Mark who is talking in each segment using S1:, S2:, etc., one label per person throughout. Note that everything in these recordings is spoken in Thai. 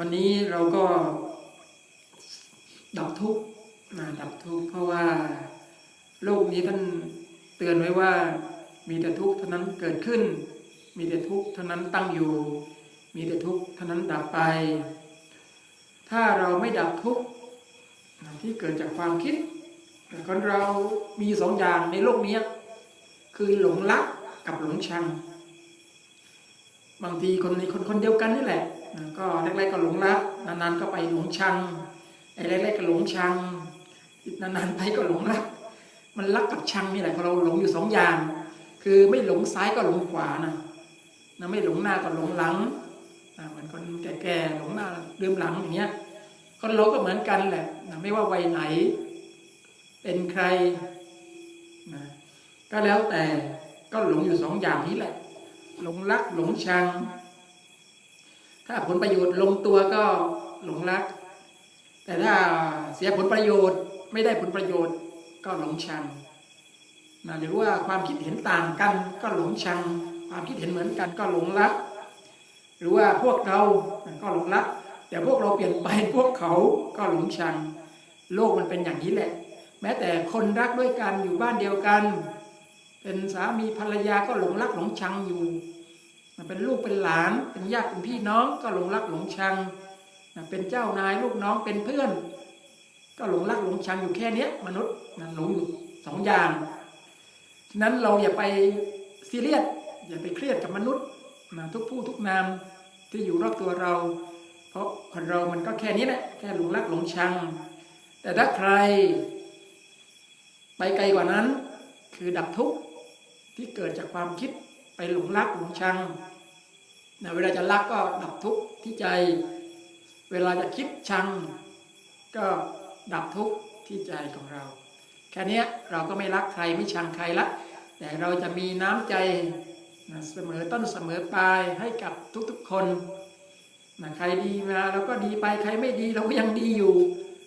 S1: วันนี้เราก็ดับทุกข์นะดับทุกข์เพราะว่าโลกนี้ท่านเตือนไว้ว่า มีแต่ทุกข์เท่านั้นเกิดขึ้น มีแต่ทุกข์เท่านั้นตั้งอยู่ มีแต่ทุกข์เท่านั้นดับไป ถ้าเราไม่ดับทุกข์ที่เกิดจากความคิดคนเรามีสองอย่างในโลกนี้คือหลงรักกับหลงชัง บางทีคนในคนคนเดียวกันนี่แหละ ก็แรกๆก็หลงรักนานๆก็ไปหลงชังไอ้แรกๆก็หลงชังนานๆไปก็หลงรัก มันรักกับชังนี่แหละเราหลงอยู่สองอย่าง คือไม่หลงซ้ายก็หลงขวานะนะไม่หลงหน้าก็หลงหลังนะเหมือนคนแก่ๆหลงหน้าลืมหลังอย่างเงี้ยคนเราก็เหมือนกันแหละนะไม่ว่าวัยไหน เป็นใครนะก็แล้วแต่ก็หลงอยู่สองอย่างนี้แหละ หลงรักหลงชัง ถ้าผลประโยชน์ลงตัวก็หลงรัก แต่ถ้าเสียผลประโยชน์ไม่ได้ผลประโยชน์ก็หลงชังนะหรือว่าความคิดเห็นต่างกันก็หลงชัง ความคิดเห็นเหมือนกันก็หลงรัก หรือว่าพวกเราก็หลงรัก แต่พวกเราเปลี่ยนไปพวกเขาก็หลงชัง โลกมันเป็นอย่างนี้แหละ แม้แต่คนรักด้วยกันอยู่บ้านเดียวกัน เป็นสามีภรรยาก็หลงรักหลงชังอยู่ เป็นลูกเป็นหลาน เป็นญาติเป็นพี่น้องก็หลงรักหลงชังเป็นเจ้านายลูกน้องเป็นเพื่อน ก็หลงรักหลงชังอยู่แค่นี้มนุษย์หลงอยู่สองอย่างฉะนั้นเราอย่าไปซีเรียสอย่าไปเครียดกับมนุษย์ทุกผู้ทุกนามที่อยู่รอบตัวเรา เพราะคนเรามันก็แค่นี้แหละแค่หลงรักหลงชัง แต่ถ้าใคร ไปไกลกว่านั้น คือดับทุกข์ที่เกิดจากความคิด ไปหลงรักหลงชังนะเวลาจะรักก็ดับทุกข์ที่ใจ เวลาจะคิดชัง ก็ดับทุกข์ที่ใจของเรา แค่นี้เราก็ไม่รักใครไม่ชังใครละ แต่เราจะมีน้ำใจนะเสมอต้นเสมอปลายให้กับทุกๆคนนะใครดีมาเราก็ดีไปใครไม่ดีเราก็ยังดีอยู่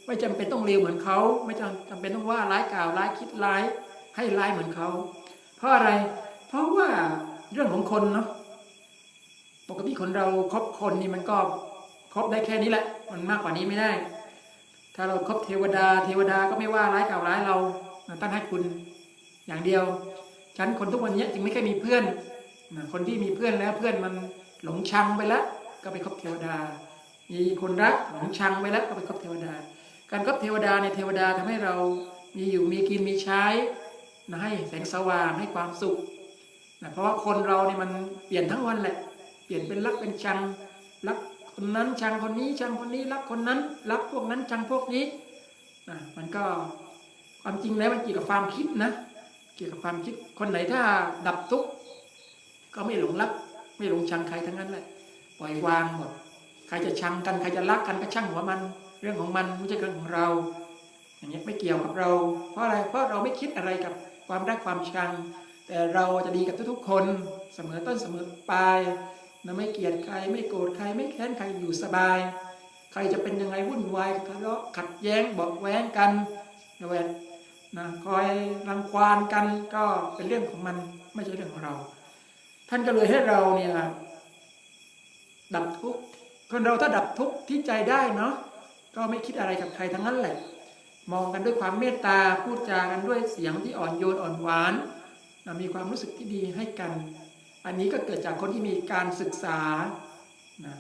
S1: ไม่จำเป็นต้องเลวเหมือนเขา ไม่จำเป็นต้องว่าร้ายกล่าวร้ายคิดร้ายให้ร้ายเหมือนเขา เพราะอะไร เพราะว่า เรื่องของคนเนาะปกติคนเราครบคนนี่มันก็ครบได้แค่นี้แหละ มันมากกว่านี้ไม่ได้ ถ้าเราครบเทวดา เทวดาก็ไม่ว่าร้ายกล่าวร้ายเราตั้งให้คุณอย่างเดียว ฉันคนทุกวันนี้จึงไม่เคยมีเพื่อน คนที่มีเพื่อนแล้วเพื่อนมันหลงชังไปแล้วก็ไปคบเทวดา มีคนรักหลงชังไปแล้วก็ไปคบเทวดา การคบเทวดาในเทวดาทำให้เรามีอยู่มีกินมีใช้ให้แสงสว่างให้ความสุข นะเพราะว่าคนเราเนี่ยมันเปลี่ยนทั้งวันแหละ เปลี่ยนเป็นรักเป็นชังรักคนนั้นชังคนนี้ชังคนนี้รักคนนั้นรักพวกนั้นชังพวกนี้นะมันก็ความจริงแล้วมันเกี่ยวกับความคิดนะ เกี่ยวกับความคิดคนไหนถ้าดับทุกข์ก็ไม่หลงรัก ไม่หลงชังใครทั้งนั้นแหละปล่อยวางหมดใครจะชังกันใครจะรักกันก็ช่างหัวมัน เรื่องของมันไม่ใช่เรื่องของเรา อย่างนี้ไม่เกี่ยวกับเรา เพราะอะไรเพราะเราไม่คิดอะไรกับความรักความชัง แต่เราจะดีกับทุกๆ คนเสมอต้นเสมอปลายนะไม่เกลียดใครไม่โกรธใครไม่แค้นใครอยู่สบาย ใครจะเป็นยังไงวุ่นวายทะเลาะขัดแย้งบอกแว้งกันนะเวนะคอยรังควานกันก็เป็นเรื่องของมันไม่ใช่เรื่องของเรา ท่านก็เลยให้เราเนี่ยดับทุกข์คนเราถ้าดับทุกข์ที่ใจได้เนาะก็ไม่คิดอะไรกับใครทั้งนั้นแหละ มองกันด้วยความเมตตาพูดจากันด้วยเสียงที่อ่อนโยนอ่อนหวาน มีความรู้สึกที่ดีให้กัน อันนี้ก็เกิดจากคนที่มีการศึกษานะ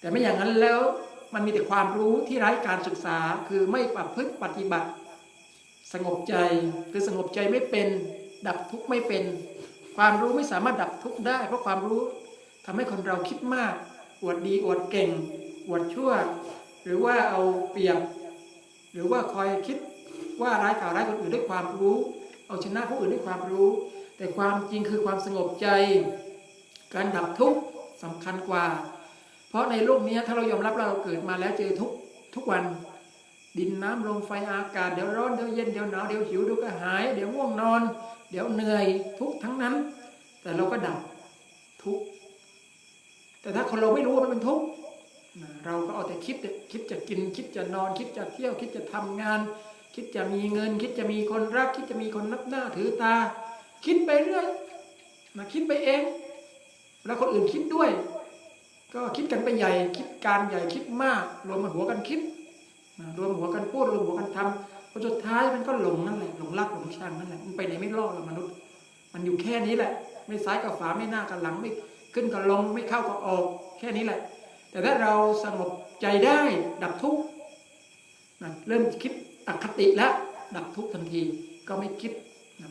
S1: แต่ไม่อย่างนั้นแล้วมันมีแต่ความรู้ที่ไร้การศึกษาคือไม่ประพฤติปฏิบัติ สงบใจคือสงบใจไม่เป็น ดับทุกข์ไม่เป็น ความรู้ไม่สามารถดับทุกข์ได้ เพราะความรู้ทำให้คนเราคิดมาก อวดดีอวดเก่ง อวดชั่ว หรือว่าเอาเปรียบ หรือว่าคอยคิดว่าร้ายกล่าวร้ายคนอื่นด้วยความรู้ เอาชนะผู้อื่นด้วยความรู้ แต่ความจริงคือความสงบใจ การดับทุกข์สำคัญกว่า เพราะในโลกนี้ถ้าเรายอมรับเราเกิดมาแล้วเจอทุกทุกวัน ดินน้ำลมไฟอากาศเดี๋ยวร้อนเดี๋ยวเย็นเดี๋ยวหนาวเดี๋ยวหิวเดี๋ยวก็หาย เดี๋ยวง่วงนอน เดี๋ยวเหนื่อยทุกทั้งนั้น แต่เราก็ดับทุกแต่ถ้าคนเราไม่รู้ว่ามันเป็นทุกข์เราก็เอาแต่คิดคิดจะกิน คิดจะนอน คิดจะเที่ยว คิดจะทำงาน คิดจะมีเงิน คิดจะมีคนรัก คิดจะมีคนนับหน้าถือตา คิดไปเรื่อยนะคิดไปเอง แล้วคนอื่นคิดด้วย ก็คิดกันไปใหญ่คิดการใหญ่คิดมาก รวมหัวกันคิดรวมหัวกันพูดรวมหัวกันทำพอสุดท้ายมันก็หลงนั่นแหละหลงรักหลงชังนั่นแหละมันไปไหนไม่รอดหรอกมนุษย์ มันอยู่แค่นี้แหละ ไม่ซ้ายกับฝาไม่หน้ากับหลังไม่ขึ้นกับลงไม่เข้ากับออก แค่นี้แหละ แต่ถ้าเราสงบใจได้ดับทุกข์นเริ่มคิดอคติแล้วดับทุกข์ทันทีก็ไม่คิด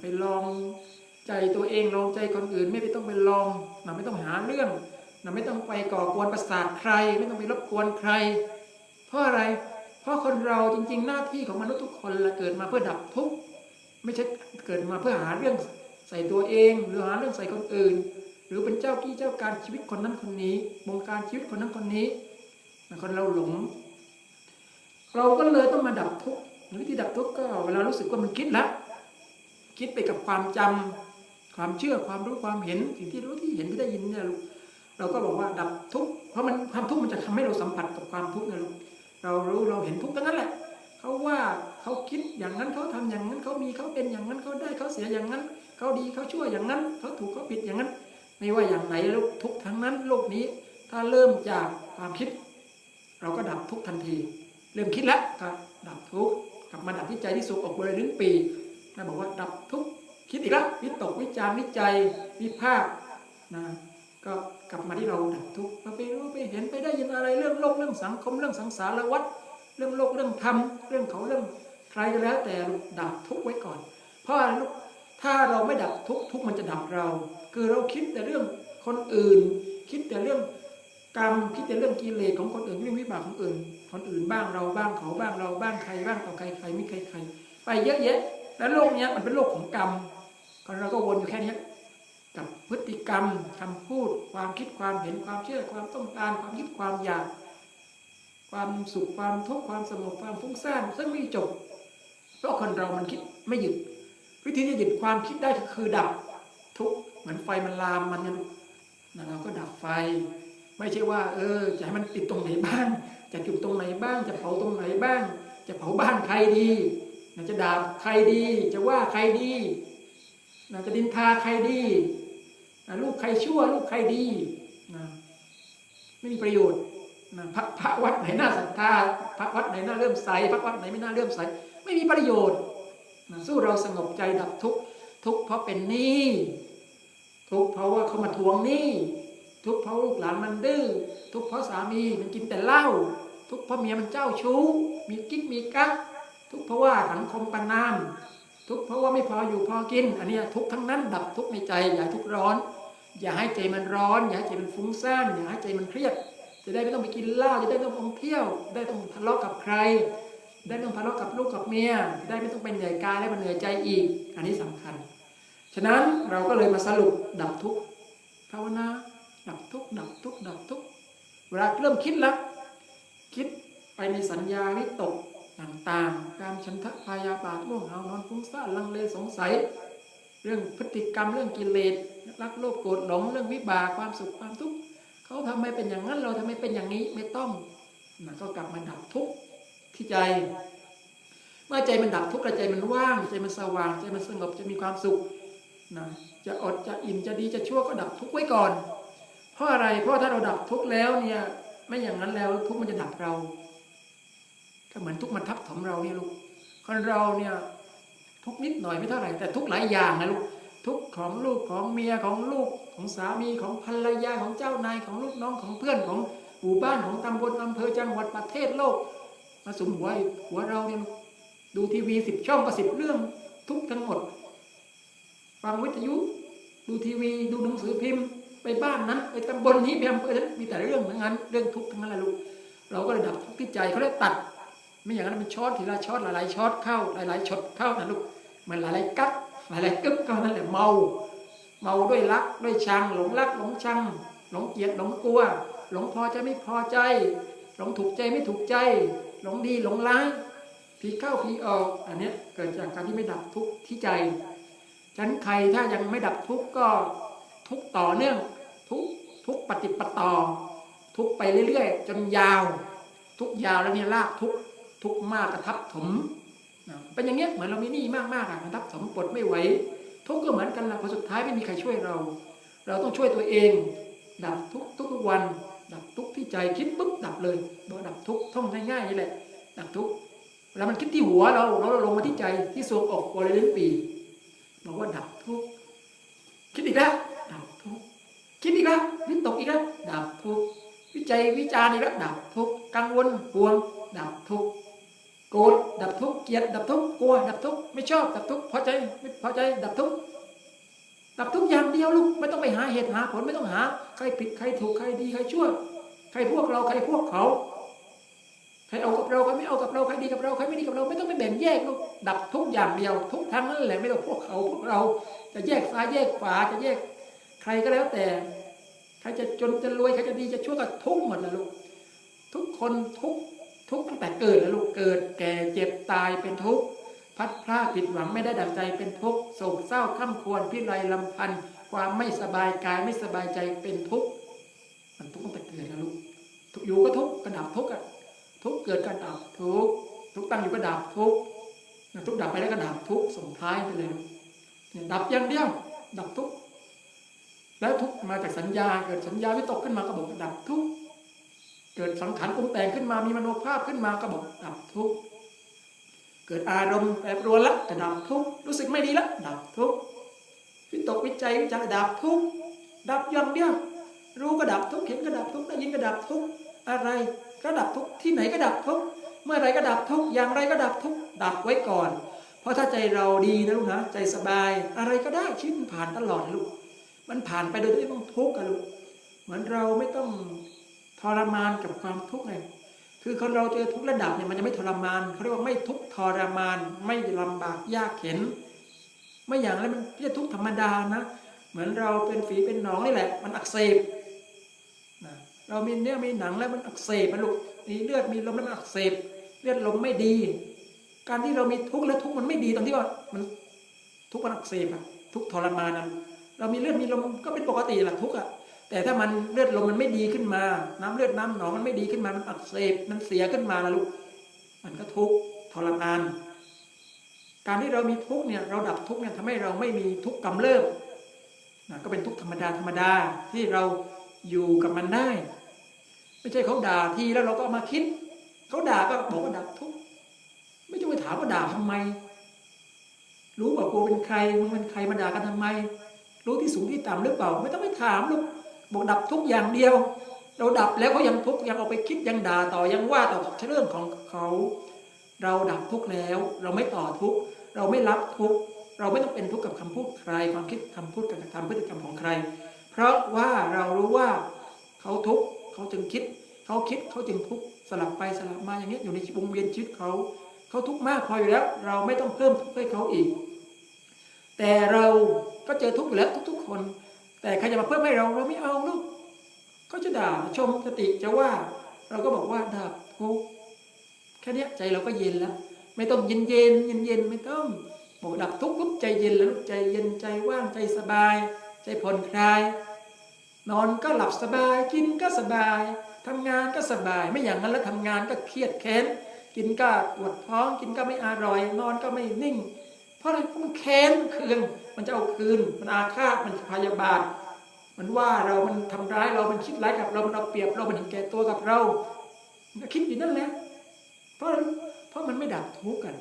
S1: ไปลอง ใจตัวเองลองใจคนอื่นไม่ไปต้องไปลองนะไม่ต้องหาเรื่องนะไม่ต้องไปก่อกวนประสาทใคร ไม่ต้องไปรบกวนใคร เพราะอะไร เพราะคนเราจริง ๆ หน้าที่ของมนุษย์ทุกคนละเกิดมาเพื่อดับทุกข์ไม่ใช่เกิดมาเพื่อหาเรื่องใส่ตัวเอง หรือหาเรื่องใส่คนอื่น หรือเป็นเจ้ากี้เจ้าการชีวิตคนนั้นคนนี้บงการชีวิตคนนั้นคนนี้คนเราหลง เราก็เลยต้องมาดับทุกข์วิธีดับทุกข์ก็เวลารู้สึกว่ามันคิดแล้วคิดไปกับความจำ ความเชื่อความรู้ความเห็นสิ่งที่รู้ที่เห็นที่ได้ยินเนี่ยลูกเราก็บอกว่าดับทุกข์เพราะมันความทุกข์มันจะทำให้เราสัมผัสกับความทุกข์เนี่ยลูกเรารู้เราเห็นทุกข์ทั้งนั้นแหละเขาว่าเขาคิดอย่างนั้นเขาทำอย่างนั้นเขามีเขาเป็นอย่างนั้นเขาได้เขาเสียอย่างนั้นเขาดีเขาชั่วอย่างนั้นเขาถูกเขาผิดอย่างนั้น ไม่ว่าอย่างไหนลูกทุกทั้งนั้นโลกนี้ ถ้าเริ่มจากความคิด เราก็ดับทุกทันที เริ่มคิดแล้วก็ดับทุกกลับมาดับที่ใจที่สุขอกบริลิ้นปีนะบอกว่าดับทุก คิดอีกแล้ววิตกวิจารวิจัยวิพากษ์นะก็กลับมาที่เราดับทุกข์ไปรู้ไปเห็นไปได้ยินอะไรเรื่องโลกเรื่องสังคมเรื่องสังสารวัฏเรื่องโลกเรื่องธรรมเรื่องเขาเรื่องใครก็แล้ว แต่ดับทุกข์ไว้ก่อน เพราะอะไรลูกถ้าเราไม่ดับทุกข์ทุกข์มันจะดับเรา คือเราคิดแต่เรื่องคนอื่น คิดแต่เรื่องกรรมคิดแต่เรื่องกิเลสของคนอื่นเรื่องวิบากของอื่น คนอื่นบ้างเราบ้างเขาบ้างเราบ้างใครบ้างต่อใครใครไม่ใครใคร ไปเยอะแยะแล้วโลกนี้มันเป็นโลกของกรรม เราก็วนอยู่แค่นี้กับพฤติกรรมคำพูด ความคิดความเห็นความเชื่อความต้องการความคิดความอยาก ความสุขความทุกข์ความสงบความฟุ้งซ่านซึ่งไม่จบ เพราะคนเรามันคิดไม่หยุดวิธีที่หยุดความคิดได้ก็คือดับทุกเหมือนไฟมันลามมันเนี่ยนเราก็ดับไฟ ไม่ใช่ว่า เออจะให้มันติดตรงไหนบ้าง จะจุดตรงไหนบ้าง จะเผาตรงไหนบ้าง จะเผาบ้านใครดีจะด่าใครดี จะว่าใครดี นะจะดินทาใครดีนะลูกใครชั่ว ลูกใครดีนะไม่มีประโยชน์นะพระพระวัดไหนน่าศรัทธาพระวัดไหนน่าเริ่อมใสพระวัดไหนไม่น่าเริ่อมใสไม่มีประโยชน์นะสู้เราสงบใจดับทุกทุกเพราะเป็นหนี้ทุกเพราะว่าเขามาทวงหนี้ทุกเพราะลูกหลานมันดื้อทุกเพราะสามีมันกินแต่เหล้าทุกเพราะเมียมันเจ้าชู้ มีกิ๊กมีกั๊กทุกเพราะว่าสังคมประนาม ทุกเพราะว่าไม่พออยู่พอกิน อันนี้ทุกทั้งนั้นดับทุกในใจ อย่าทุกร้อน อย่าให้ใจมันร้อน อย่าให้ใจมันฟุ้งซ่านอย่าให้ใจมันเครียด จะได้ไม่ต้องไปกินเหล้าจะได้ไม่ต้องท่องเที่ยว ได้ต้องทะเลาะกับใคร ได้ไม่ต้องทะเลาะกับลูกกับเมียได้ไม่ต้องเป็นเหนื่อยกายและมันเหนื่อยใจอีก อันนี้สำคัญ ฉะนั้นเราก็เลยมาสรุปดับทุกภาวนาดับทุกดับทุกดับทุกเวลาเริ่มคิดแล้วคิดไปในสัญญาวิตก ต่างๆ การฉันทะพยาบาทง่วงเหานอนฟุ้งซ่านลังเลสงสัย เรื่องพฤติกรรมเรื่องกิเลสรักโลภโกรธหลงเรื่องวิบากความสุขความทุกข์เขาทำไมเป็นอย่างนั้นเราทำไมเป็นอย่างนี้ไม่ต้องนะก็กลับมาดับทุกข์ที่ใจ เมื่อใจมันดับทุกข์ใจมันว่างใจมันสว่างใจมันสงบจะมีความสุขนะจะอดจะอิ่มจะดีจะชั่วก็ดับทุกข์ไว้ก่อน เพราะอะไรเพราะถ้าเราดับทุกข์แล้วเนี่ยไม่อย่างนั้นแล้วทุกข์มันจะดับเรา ก็เหมือนทุกมันทับถมเราเนี่ยลูกคนเราเนี่ยทุกนิดหน่อยไม่เท่าไหร่แต่ทุกหลายอย่างนะลูกทุกข์ของลูกของเมียของลูกของสามีของภรรยาของเจ้านายของลูกน้องของเพื่อนของหมู่บ้านของตำบลอำเภอจังหวัดประเทศโลก มาสุมหัวหัวเราเนี่ยดูทีวีสิบช่องก็สิบเรื่องทุกทั้งหมด ฟังวิทยุ ดูทีวีดูหนังสือพิมพ์ ไปบ้านนั้นไปตำบลนี้ไปอำเภอนั้นมีแต่เรื่องทั้งนั้น เรื่องทุกข์ทั้งนั้นแหละลูกเราก็เลยดับทุกข์ที่ใจเขาเลยตัด ไม่อย่างนั้นมันช็อตทีละช็อตหลายๆช็อตเข้าหลายๆช็อตเข้านะลูกเหมันหลายๆกั๊กหลายๆกึ๊บก็นั่นแหละเมา เมาด้วยรักด้วยชัง หลงรักหลงชัง หลงเกลียดหลงกลัว หลงพอใจไม่พอใจ หลงถูกใจไม่ถูกใจ หลงดีหลงร้ายผีเข้าผีออกอันนี้เกิดจากการที่ไม่ดับทุกข์ที่ใจชั้นใครถ้ายังไม่ดับทุกข์ก็ทุกต่อเนื่องทุกทุกปฏิปต่อ ทุกไปเรื่อยๆ จนยาว ทุกยาวแล้วเนี่ยลากทุก ทุกมากกระทับถมเป็นอย่างเงี้ยเหมือนเรามีหนี้มากๆอะกระทับถมปลดไม่ไหวทุกก็เหมือนกันละพอสุดท้ายไม่มีใครช่วยเรา เราต้องช่วยตัวเอง ดับทุกทุกวัน ดับทุกที่ใจคิดปุ๊บดับเลยบอกดับทุกท่องง่ายๆนี่แหละ ดับทุกข์เวลามันคิดที่หัวเราเราลงมาที่ใจที่สวงอกบริเวณปีบอกว่าดับทุกคิดอีกแล้วดับทุกคิดอีกแล้ววิตกอีกแล้วดับทุกวิจัยวิจารณ์อีกแล้วดับทุกกังวลห่วงดับทุก โกรธดับทุกข์เกลียดดับทุกข์กลัวดับทุกข์ไม่ชอบดับทุกข์พอใจไม่พอใจดับทุกข์ดับทุกอย่างเดียวลูกไม่ต้องไปหาเหตุหาผลไม่ต้องหา ใครผิดใครถูกใครดีใครชั่ว ใครพวกเราใครพวกเขาใครเอากับเราใครไม่เอากับเราใครดีกับเราใครไม่ดีกับเรา ไม่ต้องไปแบ่งแยกลูกดับทุกอย่างเดียว ทุกทั้งนั้นแหละไม่ต้องพวกเขาพวกเราจะแยกซ้ายแยกขวาจะแยก ใครก็แล้วแต่ ใครจะจนจะรวยใครจะดีจะชั่วก็ทุกหมดแล้วลูกทุกคนทุก ทุกตั้งแต่เกิดแล้วลูกเกิด แก่เจ็บตายเป็นทุกข์พัดพลาดผิดหวังไม่ได้ดังใจเป็นทุกข์โศกเศร้าข้ามควรพิไรลำพันธ์ความไม่สบายกายไม่สบายใจเป็นทุกข์มันทุกข์ตั้งแต่เกิดแล้วลูกทุกอยู่ก็ทุกข์กระดับทุกข์อะทุกข์เกิดกระดับทุกข์ทุกตั้งอยู่ก็ดับทุกข์ทุกดับไปแล้วก็ดับทุกส่งท้ายไปเลยเนี่ยดับอย่างเดียว ดับทุกแล้วทุกมาจากสัญญาเกิดสัญญาวิตกขึ้นมาก็บอกดับทุก เกิดสังขารปรุงแต่งขึ้นมามีมโนภาพขึ้นมาก็บอกดับทุกข์เกิดอารมณ์แปรปรวนละก็ดับทุกข์รู้สึกไม่ดีละดับทุกข์วิตกวิจัยวิจารดับทุกข์ดับอย่างเดียวรู้ก็ดับทุกข์เห็นก็ดับทุกข์ได้ยินก็ดับทุกข์อะไรก็ดับทุกข์ที่ไหนก็ดับทุกข์เมื่อไรก็ดับทุกข์อย่างไรก็ดับทุกข์ดับไว้ก่อน เพราะถ้าใจเราดีนะลูกนะใจสบายอะไรก็ได้ชีวิตมันผ่านตลอดลูกมันผ่านไปโดยที่ไม่ต้องทุกข์อะลูกเหมือนเราไม่ต้อง ทรมานกับความทุกข์เลยคือคนเราเจอทุกระดับเนี่ยมันจะไม่ทรมานเขาเรียกว่าไม่ทุกทรมาน ไม่ลำบากยากเข็นไม่อย่างนั้นมันไม่ใช่ทุกธรรมดานะเหมือนเราเป็นฝีเป็นหนองนี่แหละ มันอักเสบนะเรามีเนื้อมีหนังแล้วมันอักเสบมันลูกมีเลือดมีลมแล้วมันอักเสบเลือดลมไม่ดี การที่เรามีทุกข์แล้วทุกข์มันไม่ดีตรงที่ว่ามันทุกข์มันอักเสบอะทุกข์ทรมานนะเรามีเลือดมีลมก็เป็นปกติแหละทุกข์อะ แต่ถ้ามันเลือดลมมันไม่ดีขึ้นมา น้ำเลือดน้ำหนองมันไม่ดีขึ้นมา มันอักเสบ มันเสียขึ้นมาละลูก มันก็ทุกข์ทรมาน การที่เรามีทุกข์เนี่ยเราดับทุกข์เนี่ยทำให้เราไม่มีทุกข์กำเริบนะก็เป็นทุกข์ธรรมดาธรรมดาที่เราอยู่กับมันได้ ไม่ใช่เขาด่าทีแล้วเราก็มาคิด เขาด่าก็บอกว่าดับทุกข์ ไม่ต้องไปถามว่าด่าทำไม รู้ว่ากูเป็นใครมึงเป็นใครมาด่ากันทำไม รู้ที่สูงที่ต่ำหรือเปล่า ไม่ต้องไปถามลูก บอกดับทุกอย่างเดียว เราดับแล้วเขายังทุกยังเอาไปคิดยังด่าต่อยังว่าต่อเรื่องของเขา เราดับทุกแล้ว เราไม่ต่อทุกเราไม่รับทุกเราไม่ต้องเป็นทุกข์กับคำพูดใคร ความคิดคำพูดการกระทำพฤติกรรมของใคร เพราะว่าเรารู้ว่าเขาทุกข์เขาจึงคิด เขาคิดเขาจึงทุกข์สลับไปสลับมาอย่างนี้อยู่ในวงเวียนชีวิตเขา เขาทุกข์มากพออยู่แล้ว เราไม่ต้องเพิ่มทุกข์ให้เขาอีก แต่เราก็เจอทุกข์อยู่แล้วทุกๆคน แต่ใครจะมาเพิ่มให้เราเราไม่เอาลูกเขาจะด่าชมสติจะว่า เราก็บอกว่าดับทุกข์แค่นี้ใจเราก็เย็นแล้ว ไม่ต้องเย็นเย็นเย็นเย็นไม่ต้องบอกดับทุกข์ปุ๊บใจเย็นแล้วใจเย็นใจว่างใจสบาย ใจผ่อนคลาย นอนก็หลับสบาย กินก็สบายทำงานก็สบาย ไม่อย่างนั้นแล้วทำงานก็เครียดแค้นกินก็ปวดท้องกินก็ไม่อร่อย นอนก็ไม่นิ่ง เพราะอะไรมันแค้นเคืองมันจะเอาคืน มันอาฆาตมันพยาบาท มันว่าเรา มันทำร้ายเรา มันคิดร้ายกับเรา มันเอาเปรียบเรา มันเห็นแก่ตัวกับเรามันคิดอยู่นั่นแหละ เพราะเพราะมันไม่ดับทุกข์กัน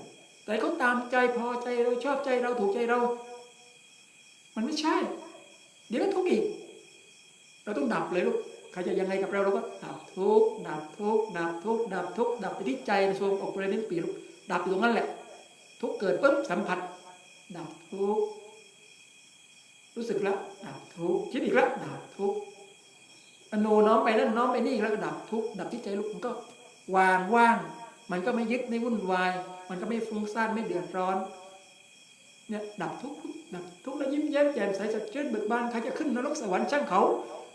S1: แต่เขาตามใจพอใจเราชอบใจเราถูกใจเรา มันไม่ใช่ เดี๋ยวก็ทุกข์อีก เราต้องดับเลยลูกใครจะยังไงกับเราเราก็ดับทุกข์ดับทุกข์ดับทุกข์ดับทุกข์ดับไปที่ใจในส่วนอกบริเวณปีลูกดับอยู่ตรงนั้นแหละ ทุกเกิดปุ๊บสัมผัสดับทุกรู้สึกแล้วดับทุกคิดอีกแล้วดับทุกอโนน้อมไปนั่นน้อมไปนี่แล้วก็ดับทุกดับที่ใจลูกมันก็วางว่าง มันก็ไม่ยึดไม่วุ่นวาย มันก็ไม่ฟุ้งซ่านไม่เดือดร้อนเนี่ยดับทุกดับทุกแล้วยิ้มแย้มแจ่มใสสดชื่นเบิกบานใครจะขึ้นนรกสวรรค์ช่างเขา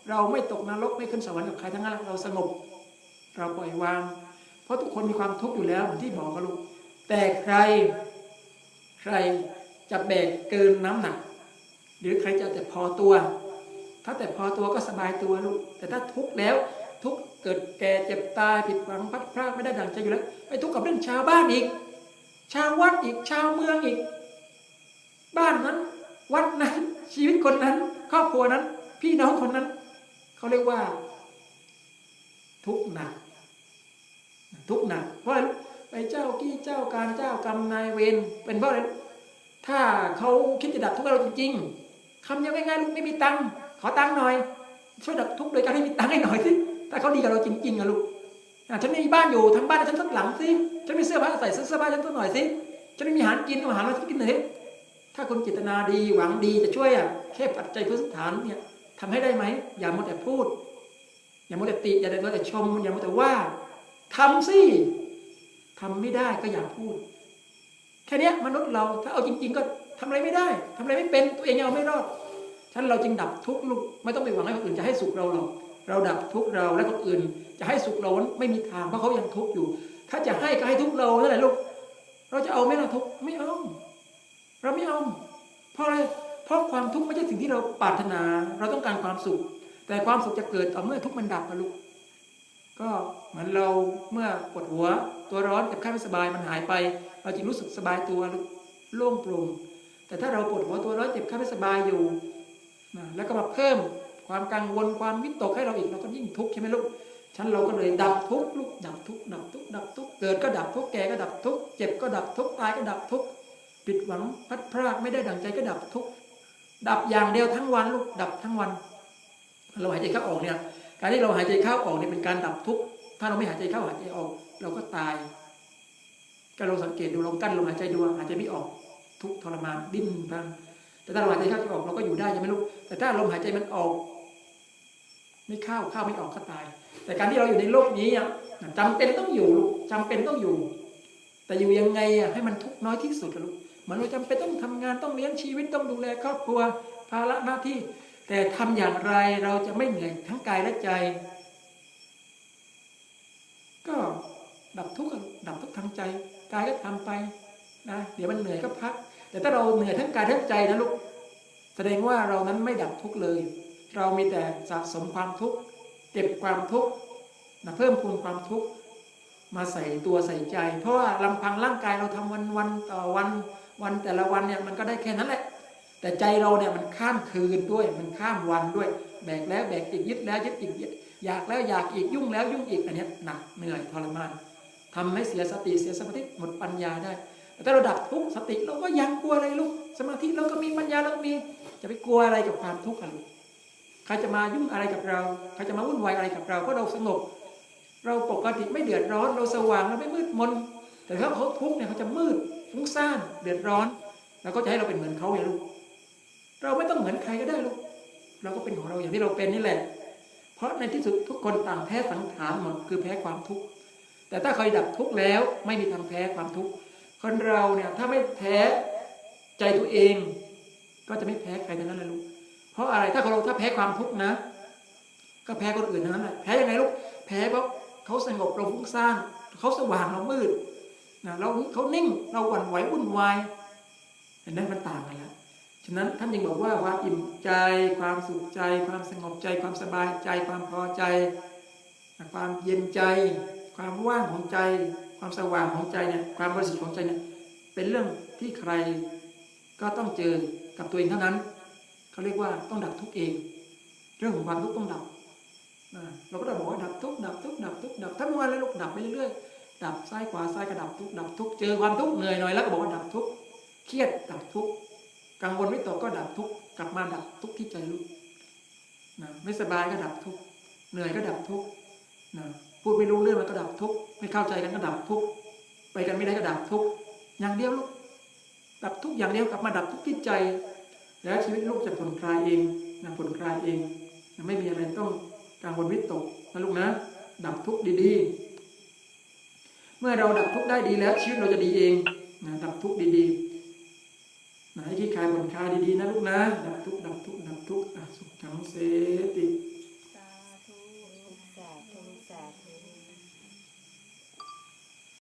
S1: เราไม่ตกนรกไม่ขึ้นสวรรค์กับใครทั้งนั้นเราสงบ เราปล่อยวาง เพราะทุกคนมีความทุกข์อยู่แล้วที่บอกกันลูกแต่ใคร ใครจะแบกเกินน้ำหนัก หรือใครจะแต่พอตัว ถ้าแต่พอตัวก็สบายตัวลูกแต่ถ้าทุกข์แล้วทุกข์เกิดแก่เจ็บตายผิดหวังพัดพลาดไม่ได้ดังใจอยู่แล้วไปทุกข์กับเรื่องชาวบ้านอีก ชาววัดอีกชาวเมืองอีก บ้านนั้น วัดนั้น ชีวิตคนนั้น ครอบครัวนั้น พี่น้องคนนั้น เขาเรียกว่า ทุกข์หนักทุกข์หนักเพราะอะ ไปเจ้ากี้เจ้าการเจ้ากรรมนายเวรเป็นเพราะอะไรถ้าเขาคิดจะดับทุกข์เราจริงๆคำยังง่ายๆลูกไม่มีตังค์ขอตังค์หน่อยช่วยดับทุกข์โดยการให้มีตังค์ให้หน่อยสิถ้าเขาดีกับเราจริงๆอะลูกฉันไม่มีบ้านอยู่ทั้งบ้านฉันสักหลังสิฉันมีเสื้อผ้าใส่เสื้อผ้าฉันสักหน่อยสิฉันไม่มีอาหารกินเอาอาหารมาฉันกินหน่อยสิถ้าคนเจตนาดีหวังดีจะช่วยอะแค่ปัจจัยพื้นฐานเนี่ยทำให้ได้ไหมอย่ามัวแต่พูด อย่ามัวแต่ติอย่ามัวแต่ชมอย่ามัวแต่ว่าทำสิ ทำไม่ได้ก็อย่าพูด แค่นี้มนุษย์เราถ้าเอาจริง ๆ ก็ทำอะไรไม่ได้ทำอะไรไม่เป็นตัวเองเอาไม่รอดฉะนันเราจึงดับทุกข์ลูกไม่ต้องไปหวังให้คนอื่นจะให้สุขเราหรอกเราดับทุกข์เราและคนอื่น จะให้สุขเราไม่มีทางเพราะเขายังทุกข์อยู่ ถ้าจะให้ก็ให้ทุกข์เรานั่นแหละลูกเราจะเอาไหมล่ะทุกข์ไม่เอาเราไม่เอาเพราะอะไรเพราะความทุกข์ไม่ใช่สิ่งที่เราปรารถนา เราต้องการความสุข แต่ความสุขจะเกิดต่อเมื่อทุกข์มันดับนะลูก ก็เหมือนเราเมื่อปวดหัวตัวร้อนเจ็บไข้ไม่สบายมันหายไป เราจึงรู้สึกสบายตัวโล่งโปร่งแต่ถ้าเราปวดหัวตัวร้อนเจ็บไข้ไม่สบายอยู่นะแล้วก็มาเพิ่มความกังวลความวิตกให้เราอีกเราก็ยิ่งทุกข์ใช่ไหมลูกฉันเราก็เลยดับทุกข์ลูกดับทุกข์ดับทุกข์ดับทุกข์เกิดก็ดับทุกข์แก่ก็ดับทุกข์เจ็บก็ดับทุกข์ตายก็ดับทุกข์ผิดหวังพัดพรากไม่ได้ดังใจก็ดับทุกข์ดับอย่างเดียวทั้งวันลูกดับทั้งวัน เราหายใจเข้าออกเนี่ย การที่เราหายใจเข้าออกเนี่ยเป็นการดับทุกข์ถ้าเราไม่หายใจเข้าหายใจออก เราก็ตาย ก็เราสังเกตดูลองกั้นลมหายใจดูหายใจไม่ออก ทุกข์ทรมานดิ้นพังแต่ถ้าเราหายใจเข้าออกเราก็อยู่ได้ใช่ไหมลูกแต่ถ้าลมหายใจมันออก ไม่เข้าเข้าไม่ออกก็ตาย แต่การที่เราอยู่ในโลกนี้อะจำเป็นต้องอยู่ลูกจำเป็นต้องอยู่ แต่อยู่ยังไงอะให้มันทุกข์น้อยที่สุดลูกมันเราจำเป็นต้องทำงานต้องเลี้ยงชีวิตต้องดูแลครอบครัวภาระหน้าที่ แต่ทำอย่างไรเราจะไม่เหนื่อยทั้งกายและใจ ก็ดับทุกข์ดับทุกข์ทางใจกายก็ทำไปนะเดี๋ยวมันเหนื่อยก็พัก แต่ถ้าเราเหนื่อยทั้งกายทั้งใจนะลูกแสดงว่าเรานั้นไม่ดับทุกข์เลย เรามีแต่สะสมความทุกข์เก็บความทุกข์นะเพิ่มพูนความทุกข์มาใส่ตัวใส่ใจ เพราะว่าลำพังร่างกายเราทำวันวันต่อวันวันแต่ละวันเนี่ยมันก็ได้แค่นั้นแหละ แต่ใจเราเนี่ยมันข้ามคืนด้วย มันข้ามวันด้วย แบกแล้วแบกอีกยึดแล้วยึดอีกอยากแล้วอยากอีกยุ่งแล้วยุ่งอีกอันนี้หนักเหนื่อยทรมานทำให้เสียสติเสียสมาธิหมดปัญญาได้ แต่เราดับทุกข์สติเราก็ยังกลัวอะไรลูกสมาธิเราก็มีปัญญาเราก็มี จะไปกลัวอะไรกับความทุกข์กันลูกใครจะมายุ่งอะไรกับเราใครจะมาวุ่นวายอะไรกับเราเพราะเราสงบเราปกติไม่เดือดร้อน เราสว่างเราไม่มืดมน แต่ถ้าเขาทุกข์เนี่ยเขาจะมืดฟุ้งซ่านเดือดร้อน แล้วก็จะให้เราเป็นเหมือนเขาอย่างลูก เราไม่ต้องเหมือนใครก็ได้ลูกเราก็เป็นของเราอย่างที่เราเป็นนี่แหละ เพราะในที่สุดทุกคนต่างแพ้สังขารหมดคือแพ้ความทุกข์แต่ถ้าใครดับทุกข์แล้วไม่มีทางแพ้ความทุกข์คนเราเนี่ยถ้าไม่แพ้ใจตัวเอง ก็จะไม่แพ้ใครทั้งนั้นเลยลูกเพราะอะไรถ้าเราถ้าแพ้ความทุกข์นะ ก็แพ้คนอื่นทั้งนั้นแหละแพ้ยังไงลูกแพ้เพราะเขาสงบเราฟุ้งซ่านเขาสว่างเรามืดนะเราเขานิ่งเราหวั่นไหววุ่นวายเห็นไหมมันต่างกันแล้ว ฉะนั้นท่านยังบอกว่าความอิ่มใจ ความสุขใจ ความสงบใจ ความสบายใจ ความพอใจ ความเย็นใจ ความว่างของใจ ความสว่างของใจเนี่ยความบริสุทธิ์ของใจเนี่ยเป็นเรื่องที่ใครก็ต้องเจอกับตัวเองเท่านั้นเขาเรียกว่าต้องดับทุกข์เอง เรื่องของความทุกข์ต้องดับเราก็จะบอกว่าดับทุกข์ดับทุกข์ดับทุกข์ดับทั้งวันเลยลูกดับไปเรื่อยๆดับซ้ายขวาซ้ายก็ดับทุกข์ดับทุกข์เจอความทุกข์เหนื่อยหน่อยแล้วก็บอกว่าดับทุกข์เครียดดับทุกข์ กังวลวิตกก็ดับทุกข์กลับมาดับทุกข์ที่ใจลูกนะไม่สบายก็ดับทุกข์เหนื่อยก็ดับทุกข์นะพูดไม่รู้เรื่องมันก็ดับทุกข์ไม่เข้าใจกันก็ดับทุกข์ไปกันไม่ได้ก็ดับทุกข์อย่างเดียวลูกดับทุกข์อย่างเดียวกลับมาดับทุกข์ที่ใจ แล้วชีวิตลูกจะผ่อนคลายเองนะผ่อนคลายเองไม่มีอะไรต้องกังวลวิตกนะลูกนะ ดับทุกข์ดีๆ เมื่อเราดับทุกข์ได้ดีแล้ว ชีวิตเราจะดีเองนะดับทุกข์ดีๆ นะให้ขี้คลายผ่อนคลายดีๆนะลูกนะดับทุกดับทุกดับทุกอะสุขขังเสติ